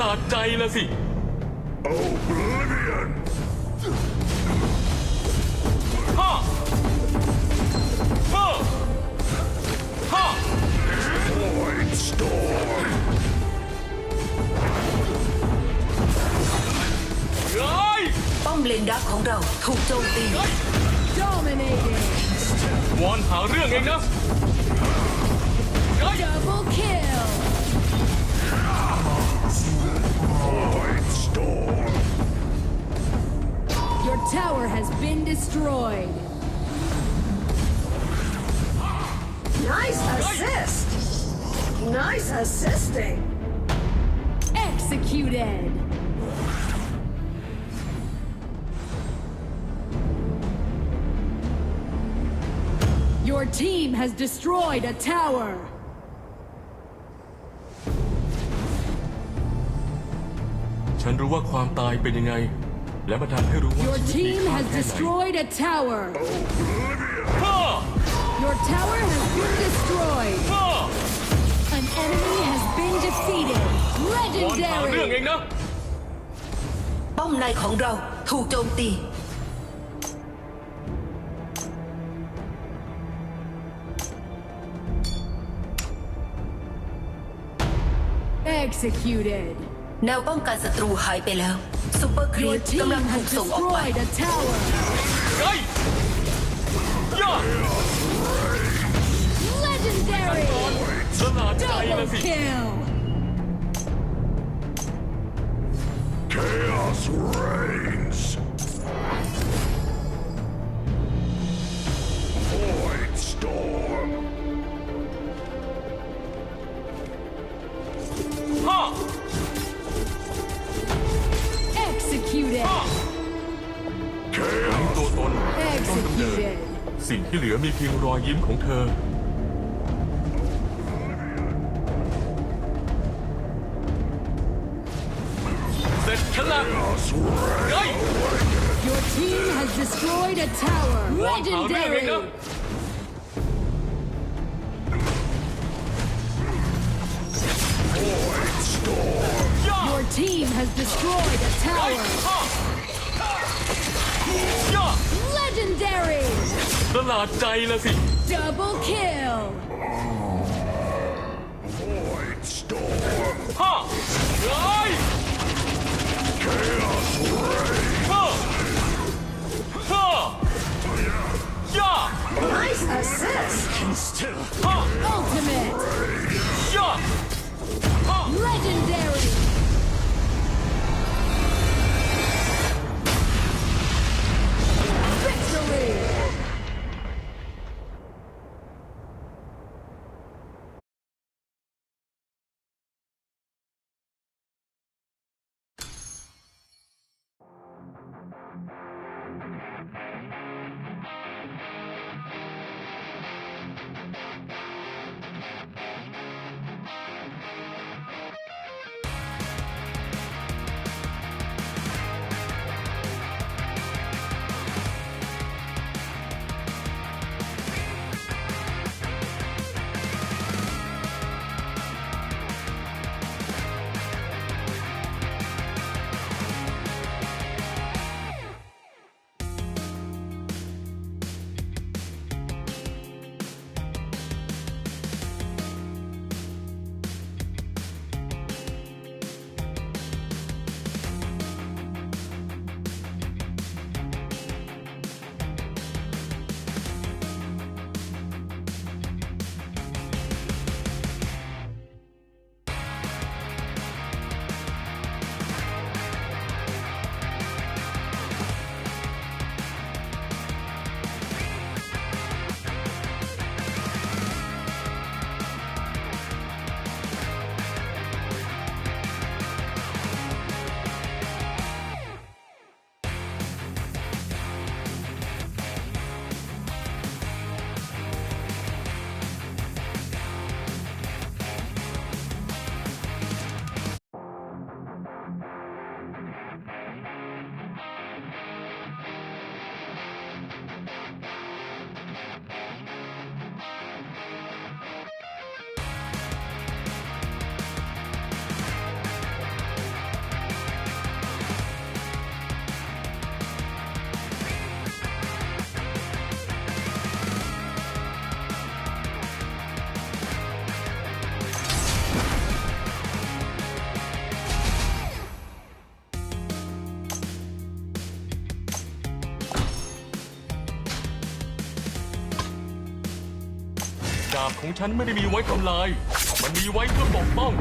ลาดใจละสิ Oblivion ฮ่าฮ่าฮ่า Void Storm เฮ้ยป้อมเลนดักของเรา ถูกโจมตี Dominating. วอนหาเรื่องเองนะ Double kill. Your tower has been destroyed. Nice assist! Nice assisting! Executed! Your team has destroyed a tower! ันรู้ว่าความตายเป็นยังไงและมาทำให้รู้ว่า Your ชีวิตมี team ค has ไห destroyed a tower. Your tower has been destroyed. An enemy has been defeated. Legendary. งนะป้อมในของเราถูกโจมตี Executed. แนวป้องกันศัตรูหายไปแล้วซูเปอร์ครีตกำลังถูกส่งออกไปเฮ้ยยอด Legendary สลาดใจละสิ kill Chaos reigns เดินสิ่งที่เหลือมีเพียงรอยยิ้มของเธอเสร็จฉันละเฮ้ย Your team has destroyed a tower. วางเผาได้เลย Legendary. นะย่า Your team has destroyed a tower. ลาดใจละสิ Double kill ห้าร้อยห้าห้าย่า Nice assist Still ห้า Ultimate Legendary ดาบของฉันไม่ได้มีไว้ทำลาย มันมีไว้เพื่อปกป้อง